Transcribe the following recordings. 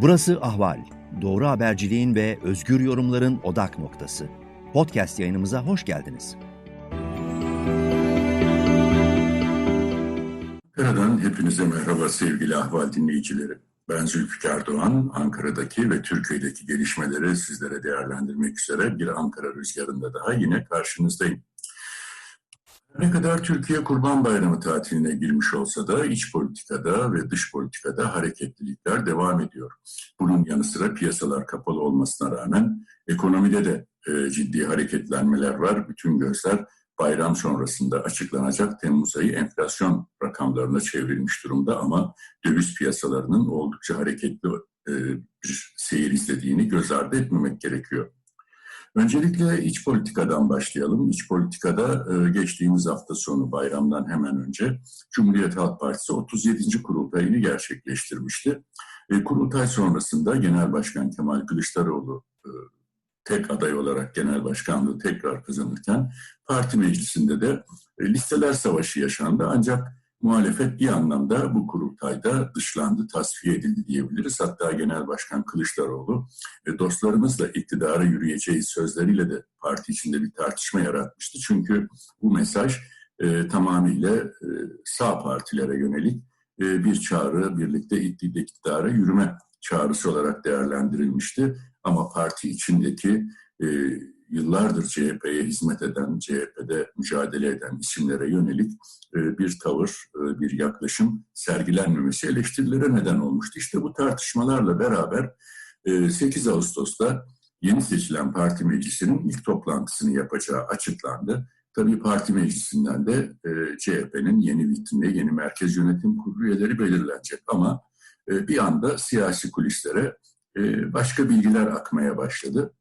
Burası Ahval. Doğru haberciliğin ve özgür yorumların odak noktası. Podcast yayınımıza hoş geldiniz. Ankara'dan hepinize merhaba sevgili Ahval dinleyicileri. Ben Zülfikar Doğan, Ankara'daki ve Türkiye'deki gelişmeleri sizlere değerlendirmek üzere bir Ankara rüzgarında daha yine karşınızdayım. Ne kadar Türkiye Kurban Bayramı tatiline girmiş olsa da iç politikada ve dış politikada hareketlilikler devam ediyor. Bunun yanı sıra piyasalar kapalı olmasına rağmen ekonomide de e, ciddi hareketlenmeler var. Bütün gözler bayram sonrasında açıklanacak Temmuz ayı enflasyon rakamlarına çevrilmiş durumda ama döviz piyasalarının oldukça hareketli e, bir seyir izlediğini göz ardı etmemek gerekiyor. Öncelikle iç politikadan başlayalım. İç politikada e, geçtiğimiz hafta sonu bayramdan hemen önce Cumhuriyet Halk Partisi 37. kurultayını gerçekleştirmişti. E, kurultay sonrasında Genel Başkan Kemal Kılıçdaroğlu e, tek aday olarak genel başkanlığı tekrar kazanırken parti meclisinde de listeler savaşı yaşandı. Ancak muhalefet bir anlamda bu kurultayda dışlandı, tasfiye edildi diyebiliriz. Hatta Genel Başkan Kılıçdaroğlu e, dostlarımızla iktidara yürüyeceğiz sözleriyle de parti içinde bir tartışma yaratmıştı. Çünkü bu mesaj e, tamamıyla e, sağ partilere yönelik e, bir çağrı, birlikte iktidara yürüme çağrısı olarak değerlendirilmişti. Ama parti içindeki e, yıllardır CHP'ye hizmet eden, CHP'de mücadele eden isimlere yönelik e, bir tavır, e, bir yaklaşım sergilenmemesi eleştirilere neden olmuştu. İşte bu tartışmalarla beraber e, 8 Ağustos'ta yeni seçilen parti meclisinin ilk toplantısını yapacağı açıklandı. Tabii parti meclisinden de e, CHP'nin yeni vitrini, yeni merkez yönetim kurulu üyeleri belirlenecek. Ama e, bir anda siyasi kulislere başka bilgiler akmaya başladı.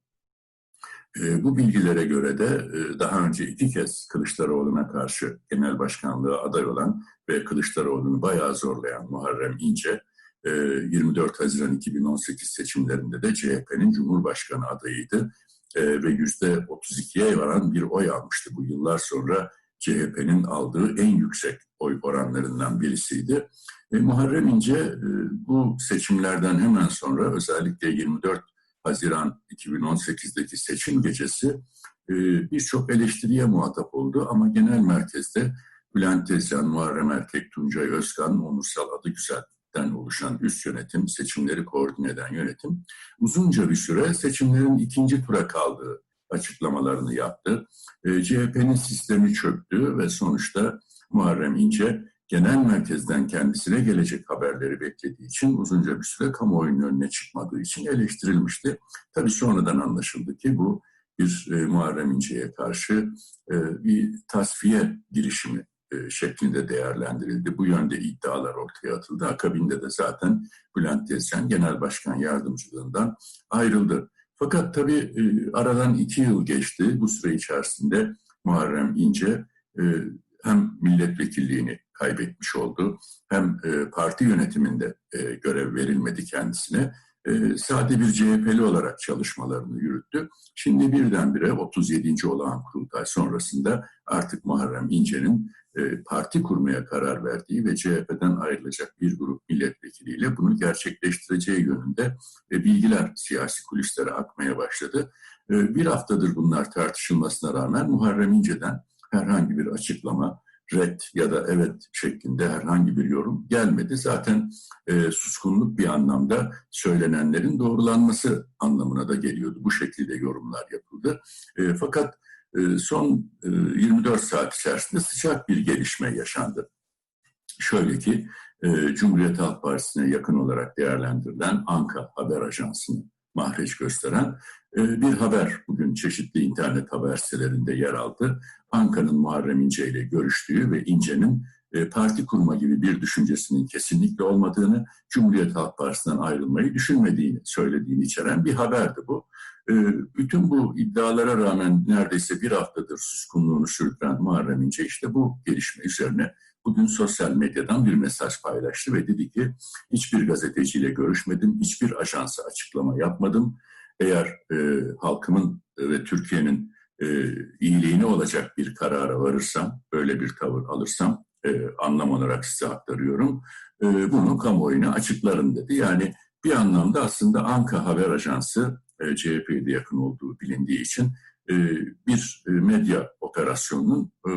E, bu bilgilere göre de e, daha önce iki kez Kılıçdaroğlu'na karşı genel başkanlığı aday olan ve Kılıçdaroğlu'nu bayağı zorlayan Muharrem İnce, 24 Haziran 2018 seçimlerinde de CHP'nin Cumhurbaşkanı adayıydı ve %32'ye varan bir oy almıştı. Bu yıllar sonra CHP'nin aldığı en yüksek oy oranlarından birisiydi. E, Muharrem İnce e, bu seçimlerden hemen sonra özellikle 24 Haziran 2018'deki seçim gecesi e, birçok eleştiriye muhatap oldu ama genel merkezde Bülent Tezcan, Muharrem Erkek, Tuncay Özkan, Onursal adı güzelden oluşan üst yönetim, seçimleri koordine eden yönetim uzunca bir süre seçimlerin ikinci tura kaldığı açıklamalarını yaptı. E, CHP'nin sistemi çöktü ve sonuçta Muharrem İnce genel merkezden kendisine gelecek haberleri beklediği için uzunca bir süre kamuoyunun önüne çıkmadığı için eleştirilmişti. Tabii sonradan anlaşıldı ki bu bir e, Muharrem İnce'ye karşı e, bir tasfiye girişimi e, şeklinde değerlendirildi. Bu yönde iddialar ortaya atıldı. Akabinde de zaten Bülent Tezcan Genel Başkan Yardımcılığından ayrıldı. Fakat tabii e, aradan iki yıl geçti. Bu süre içerisinde Muharrem İnce e, hem milletvekilliğini kaybetmiş oldu. Hem e, parti yönetiminde görev verilmedi kendisine. E, sade bir CHP'li olarak çalışmalarını yürüttü. Şimdi birdenbire 37. olağan kurultay sonrasında artık Muharrem İnce'nin e, parti kurmaya karar verdiği ve CHP'den ayrılacak bir grup milletvekiliyle bunu gerçekleştireceği yönünde e, bilgiler siyasi kulislere akmaya başladı. E, bir haftadır bunlar tartışılmasına rağmen Muharrem İnce'den herhangi bir açıklama, red ya da evet şeklinde herhangi bir yorum gelmedi. Zaten e, suskunluk bir anlamda söylenenlerin doğrulanması anlamına da geliyordu. Bu şekilde yorumlar yapıldı. E, fakat e, son e, 24 saat içerisinde sıcak bir gelişme yaşandı. Şöyle ki e, Cumhuriyet Halk Partisi'ne yakın olarak değerlendirilen Anka Haber Ajansı'nı mahreç gösteren e, bir haber bugün çeşitli internet haber sitelerinde yer aldı. Anka'nın Muharrem İnce ile görüştüğü ve İnce'nin e, parti kurma gibi bir düşüncesinin kesinlikle olmadığını, Cumhuriyet Halk Partisi'nden ayrılmayı düşünmediğini söylediğini içeren bir haberdi bu. E, bütün bu iddialara rağmen neredeyse bir haftadır suskunluğunu sürdüren Muharrem İnce işte bu gelişme üzerine bugün sosyal medyadan bir mesaj paylaştı ve dedi ki hiçbir gazeteciyle görüşmedim, hiçbir ajansa açıklama yapmadım. Eğer e, halkımın ve Türkiye'nin e, iyiliğine olacak bir karara varırsam, böyle bir tavır alırsam e, anlam olarak size aktarıyorum. E, bunu kamuoyuna açıklarım dedi. Yani bir anlamda aslında Anka Haber Ajansı e, CHP'ye yakın olduğu bilindiği için e, bir e, medya operasyonunun e,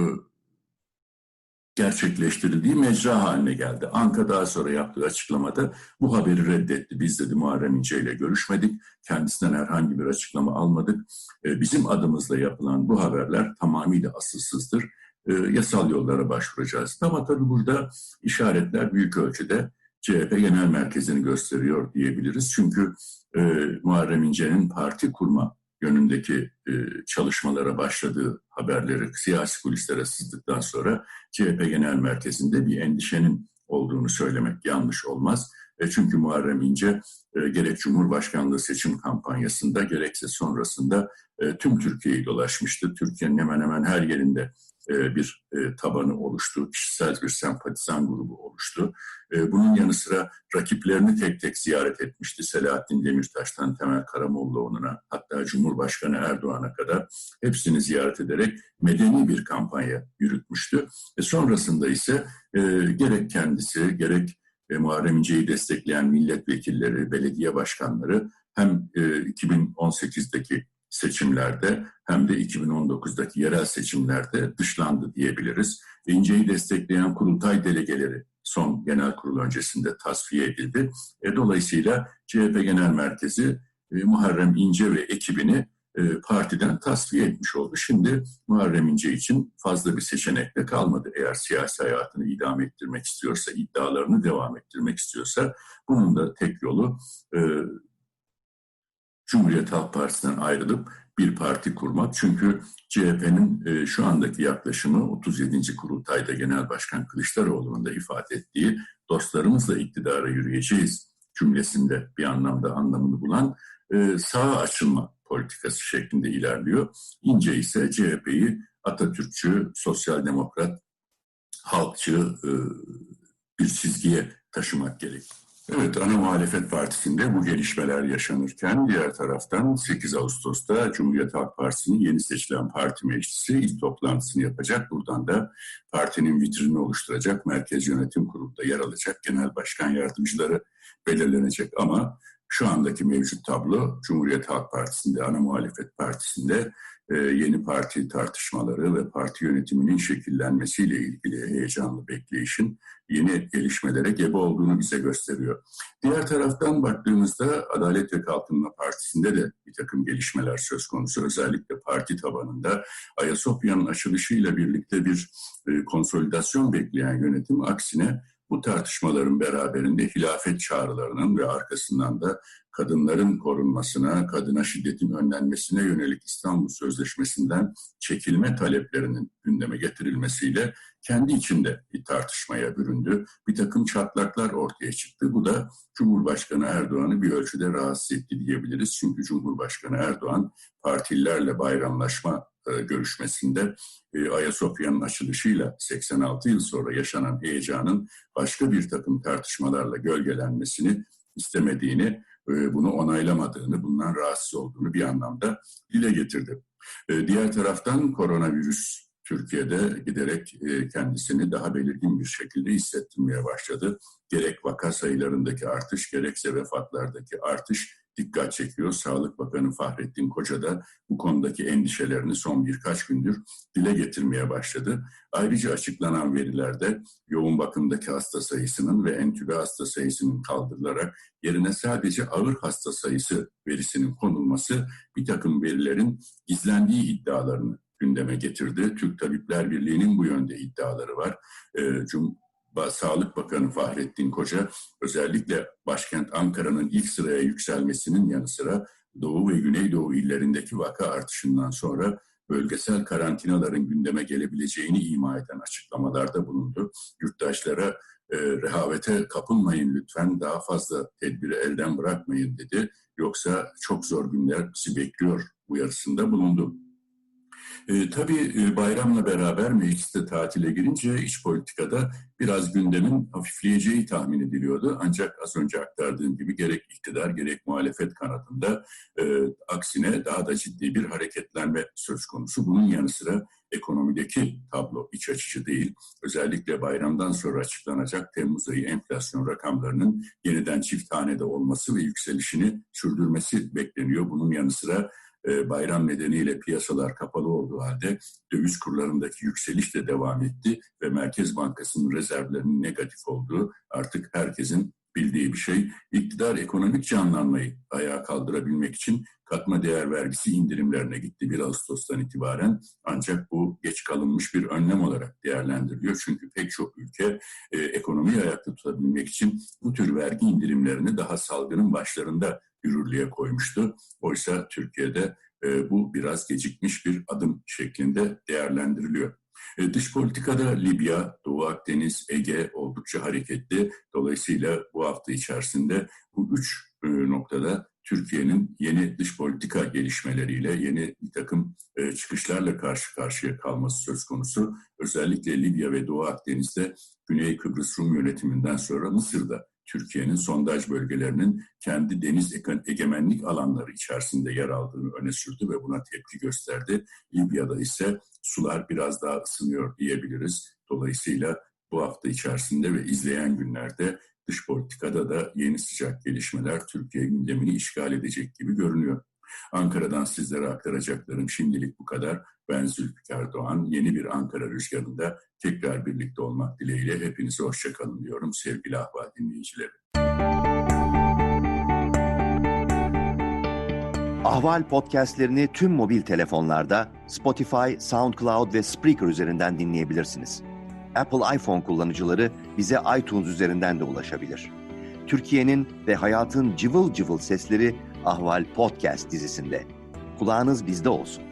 gerçekleştirildiği mecra haline geldi. Anka daha sonra yaptığı açıklamada bu haberi reddetti. Biz dedi Muharrem İnce ile görüşmedik. Kendisinden herhangi bir açıklama almadık. E, bizim adımızla yapılan bu haberler tamamıyla asılsızdır. E, yasal yollara başvuracağız. Ama tabii burada işaretler büyük ölçüde CHP Genel Merkezi'ni gösteriyor diyebiliriz. Çünkü e, Muharrem İnce'nin parti kurma yönündeki çalışmalara başladığı haberleri siyasi kulislere sızdıktan sonra CHP Genel Merkezi'nde bir endişenin olduğunu söylemek yanlış olmaz. E, çünkü Muharrem İnce e, gerek Cumhurbaşkanlığı seçim kampanyasında gerekse sonrasında e, tüm Türkiye'yi dolaşmıştı. Türkiye'nin hemen hemen her yerinde bir e, tabanı oluştu, kişisel bir sempatizan grubu oluştu. E, bunun yanı sıra rakiplerini tek tek ziyaret etmişti. Selahattin Demirtaş'tan Temel Karamollaoğlu'na hatta Cumhurbaşkanı Erdoğan'a kadar hepsini ziyaret ederek medeni bir kampanya yürütmüştü. E sonrasında ise e, gerek kendisi gerek e, Muharrem İnce'yi destekleyen milletvekilleri, belediye başkanları hem e, 2018'deki seçimlerde hem de 2019'daki yerel seçimlerde dışlandı diyebiliriz. İnce'yi destekleyen kurultay delegeleri son genel kurul öncesinde tasfiye edildi. E, dolayısıyla CHP Genel Merkezi e, Muharrem İnce ve ekibini e, partiden tasfiye etmiş oldu. Şimdi Muharrem İnce için fazla bir seçenek de kalmadı. Eğer siyasi hayatını idame ettirmek istiyorsa, iddialarını devam ettirmek istiyorsa bunun da tek yolu e, Cumhuriyet Halk Partisi'nden ayrılıp bir parti kurmak. Çünkü CHP'nin e, şu andaki yaklaşımı 37. kurultayda Genel Başkan Kılıçdaroğlu'nun da ifade ettiği dostlarımızla iktidara yürüyeceğiz cümlesinde bir anlamda anlamını bulan e, sağa açılma politikası şeklinde ilerliyor. İnce ise CHP'yi Atatürkçü, sosyal demokrat, halkçı e, bir çizgiye taşımak gerekiyor. Evet, ana muhalefet partisinde bu gelişmeler yaşanırken diğer taraftan 8 Ağustos'ta Cumhuriyet Halk Partisi'nin yeni seçilen parti meclisi ilk toplantısını yapacak. Buradan da partinin vitrini oluşturacak Merkez Yönetim Kurulu'nda yer alacak genel başkan yardımcıları belirlenecek. Ama şu andaki mevcut tablo Cumhuriyet Halk Partisi'nde, ana muhalefet partisinde e, yeni parti tartışmaları ve parti yönetiminin şekillenmesiyle ilgili heyecanlı bekleyişin yeni gelişmelere gebe olduğunu bize gösteriyor. Diğer taraftan baktığımızda Adalet ve Kalkınma Partisi'nde de bir takım gelişmeler söz konusu. Özellikle parti tabanında Ayasofya'nın açılışıyla birlikte bir e, konsolidasyon bekleyen yönetim aksine bu tartışmaların beraberinde hilafet çağrılarının ve arkasından da kadınların korunmasına, kadına şiddetin önlenmesine yönelik İstanbul Sözleşmesi'nden çekilme taleplerinin gündeme getirilmesiyle kendi içinde bir tartışmaya büründü. Bir takım çatlaklar ortaya çıktı. Bu da Cumhurbaşkanı Erdoğan'ı bir ölçüde rahatsız etti diyebiliriz. Çünkü Cumhurbaşkanı Erdoğan partililerle bayramlaşma e, görüşmesinde e, Ayasofya'nın açılışıyla 86 yıl sonra yaşanan heyecanın başka bir takım tartışmalarla gölgelenmesini istemediğini, bunu onaylamadığını, bundan rahatsız olduğunu bir anlamda dile getirdi. Diğer taraftan koronavirüs Türkiye'de giderek kendisini daha belirgin bir şekilde hissettirmeye başladı. Gerek vaka sayılarındaki artış gerekse vefatlardaki artış dikkat çekiyor. Sağlık Bakanı Fahrettin Koca da bu konudaki endişelerini son birkaç gündür dile getirmeye başladı. Ayrıca açıklanan verilerde yoğun bakımdaki hasta sayısının ve entübe hasta sayısının kaldırılarak yerine sadece ağır hasta sayısı verisinin konulması bir takım verilerin gizlendiği iddialarını gündeme getirdi. Türk Tabipler Birliği'nin bu yönde iddiaları var. E, Cum Sağlık Bakanı Fahrettin Koca özellikle başkent Ankara'nın ilk sıraya yükselmesinin yanı sıra Doğu ve Güneydoğu illerindeki vaka artışından sonra bölgesel karantinaların gündeme gelebileceğini ima eden açıklamalarda bulundu. Yurttaşlara e, rehavete kapılmayın lütfen, daha fazla tedbiri elden bırakmayın dedi. Yoksa çok zor günler bizi bekliyor uyarısında bulundu. E, tabii bayramla beraber mecliste tatile girince iç politikada biraz gündemin hafifleyeceği tahmin ediliyordu. Ancak az önce aktardığım gibi gerek iktidar gerek muhalefet kanadında e, aksine daha da ciddi bir hareketlenme söz konusu. Bunun yanı sıra ekonomideki tablo iç açıcı değil. Özellikle bayramdan sonra açıklanacak Temmuz ayı enflasyon rakamlarının yeniden çift hanede olması ve yükselişini sürdürmesi bekleniyor. Bunun yanı sıra bayram nedeniyle piyasalar kapalı olduğu halde döviz kurlarındaki yükseliş de devam etti ve Merkez Bankası'nın rezervlerinin negatif olduğu artık herkesin bildiği bir şey. İktidar ekonomik canlanmayı ayağa kaldırabilmek için katma değer vergisi indirimlerine gitti 1 Ağustos'tan itibaren. Ancak bu geç kalınmış bir önlem olarak değerlendiriliyor. Çünkü pek çok ülke e, ekonomiyi ayakta tutabilmek için bu tür vergi indirimlerini daha salgının başlarında yürürlüğe koymuştu. Oysa Türkiye'de e, bu biraz gecikmiş bir adım şeklinde değerlendiriliyor. E, dış politikada Libya, Doğu Akdeniz, Ege oldukça hareketli. Dolayısıyla bu hafta içerisinde bu üç e, noktada Türkiye'nin yeni dış politika gelişmeleriyle, yeni bir takım e, çıkışlarla karşı karşıya kalması söz konusu. Özellikle Libya ve Doğu Akdeniz'de Güney Kıbrıs Rum yönetiminden sonra Mısır'da Türkiye'nin sondaj bölgelerinin kendi deniz egemenlik alanları içerisinde yer aldığını öne sürdü ve buna tepki gösterdi. Libya'da ise sular biraz daha ısınıyor diyebiliriz. Dolayısıyla bu hafta içerisinde ve izleyen günlerde dış politikada da yeni sıcak gelişmeler Türkiye gündemini işgal edecek gibi görünüyor. Ankara'dan sizlere aktaracaklarım şimdilik bu kadar. Ben Zülfikar Doğan. Yeni bir Ankara rüzgarında tekrar birlikte olmak dileğiyle hepinize hoşçakalın diyorum sevgili Ahval dinleyicileri. Ahval podcastlerini tüm mobil telefonlarda Spotify, SoundCloud ve Spreaker üzerinden dinleyebilirsiniz. Apple iPhone kullanıcıları bize iTunes üzerinden de ulaşabilir. Türkiye'nin ve hayatın cıvıl cıvıl sesleri Ahval Podcast dizisinde. Kulağınız bizde olsun.